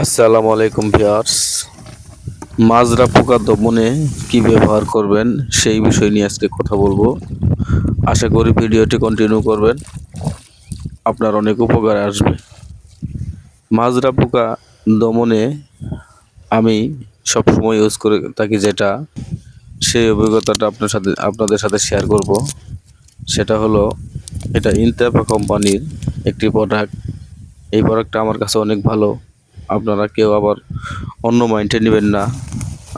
আসসালামু আলাইকুম ভিউয়ার্স। মাজরা পোকা দমনে কি ব্যবহার করবেন সেই বিষয় নিয়ে আজকে কথা বলব। আশা করি ভিডিওটি কন্টিনিউ করবেন। আপনার অনেক উপকার আসবে। মাজরা পোকা দমনে আমি সবসময় ইউজ করে থাকি যেটা, সেই অভিজ্ঞতাটা আপনার সাথে, আপনাদের সাথে শেয়ার করব। সেটা হলো, এটা ইনতেপা কোম্পানির একটি প্রোডাক্ট এই প্রোডাক্টটা আমার কাছে অনেক ভালো। আপনারা কেউ আবার অন্য মাইন্ডে নেবেন না।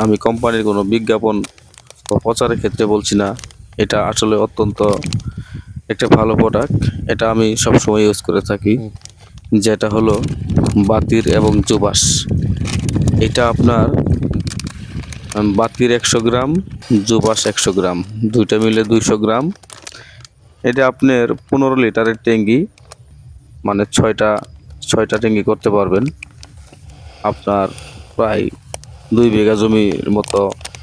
আমি কোম্পানির কোনো বিজ্ঞাপন বা প্রচারের ক্ষেত্রে বলছি না। এটা আসলে অত্যন্ত একটা ভালো প্রোডাক্ট এটা আমি সবসময় ইউজ করে থাকি। যেটা হলো বাতির এবং জুবাস। এটা আপনার বাতির একশো গ্রাম জুবাস একশো গ্রাম। দুইটা মিলে দুইশো গ্রাম। এটা আপনার পনেরো লিটারের ট্যাঙ্কি মানে ছয়টা ছয়টা ট্যাঙ্কি করতে পারবেন। আপনার প্রায় দুই বিঘা জমির মতো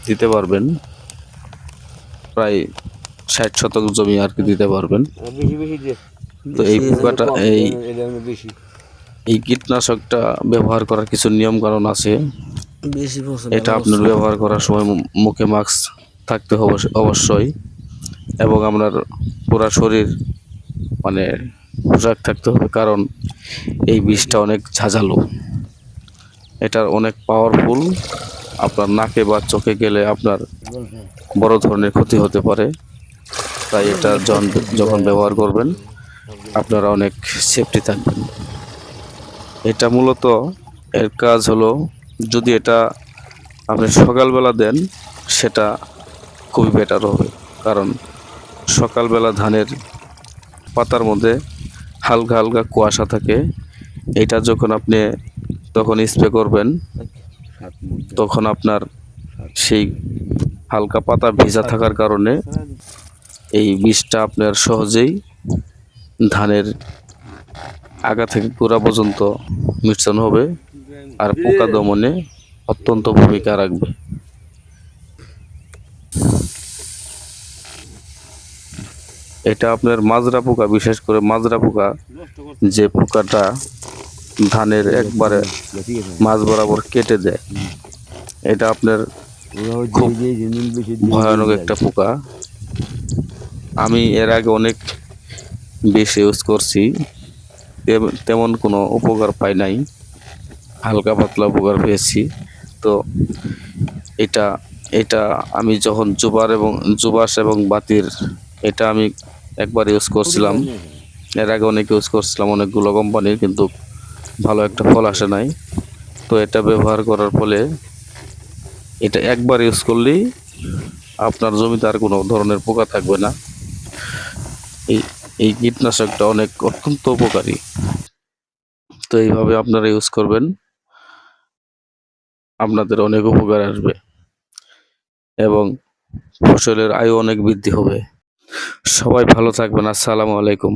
দিতে পারবেন। প্রায় ষাট শতক জমি আর কি দিতে পারবেন। তো এই পোকাটা এই এই কীটনাশকটা ব্যবহার করার কিছু নিয়ম কারণ আছে এটা আপনার ব্যবহার করার সময় মুখে মাস্ক থাকতে হবে অবশ্যই। এবং আপনার পুরা শরীর মানে পোশাক থাকতে হবে কারণ এই বিষটা অনেক ঝাঁঝালো। এটার অনেক পাওয়ারফুল আপনার নাকে বা চোখে গেলে আপনার বড় ধরনের ক্ষতি হতে পারে। তাই এটা যখন ব্যবহার করবেন, আপনারা অনেক সেফটি থাকবেন। এটা মূলত এর কাজ হলো, যদি এটা আপনি সকালবেলা দেন, সেটা খুবই বেটার হবে। কারণ সকালবেলা ধানের পাতার মধ্যে হালকা হালকা কুয়াশা থাকে। এটা যখন আপনি তখন স্প্রে করবেন তখন আপনার সেই হালকা পাতা ভিজা থাকার কারণে এই বিষটা আপনার সহজেই ধানের আগা থেকে গোড়া পর্যন্ত মিশ্রণ হবে আর পোকা দমনে অত্যন্ত ভূমিকা রাখবে। এটা আপনার মাজরা পোকা বিশেষ করে মাজরা পোকা যে পোকাটা ধানের একবারে মাছ বরাবর কেটে দেয়। এটা আপনার ভয়ানক একটা পোকা। আমি এর আগে অনেক বেশি ইউজ করছি। তেম- তেমন কোনো উপকার পাই নাই। হালকা পাতলা উপকার পেয়েছি। তো এটা এটা আমি যখন জুবার এবং জুবাস এবং বাতির এটা আমি একবার ইউজ করছিলাম। এর আগে অনেক ইউজ করছিলাম অনেকগুলো কোম্পানির, কিন্তু ভালো একটা ফল আসে নাই। তো এটা ব্যবহার করার ফলে এটা একবার ইউজ করলেই আপনার জমিতে আর কোনো ধরনের পোকা থাকবে না। এই এই কীটনাশকটা অনেক অত্যন্ত উপকারী। তো এইভাবে আপনারা ইউজ করবেন। আপনাদের অনেক উপকার আসবে এবং ফসলের আয়ু অনেক বৃদ্ধি হবে। সবাই ভালো থাকবেন। আসসালামু আলাইকুম।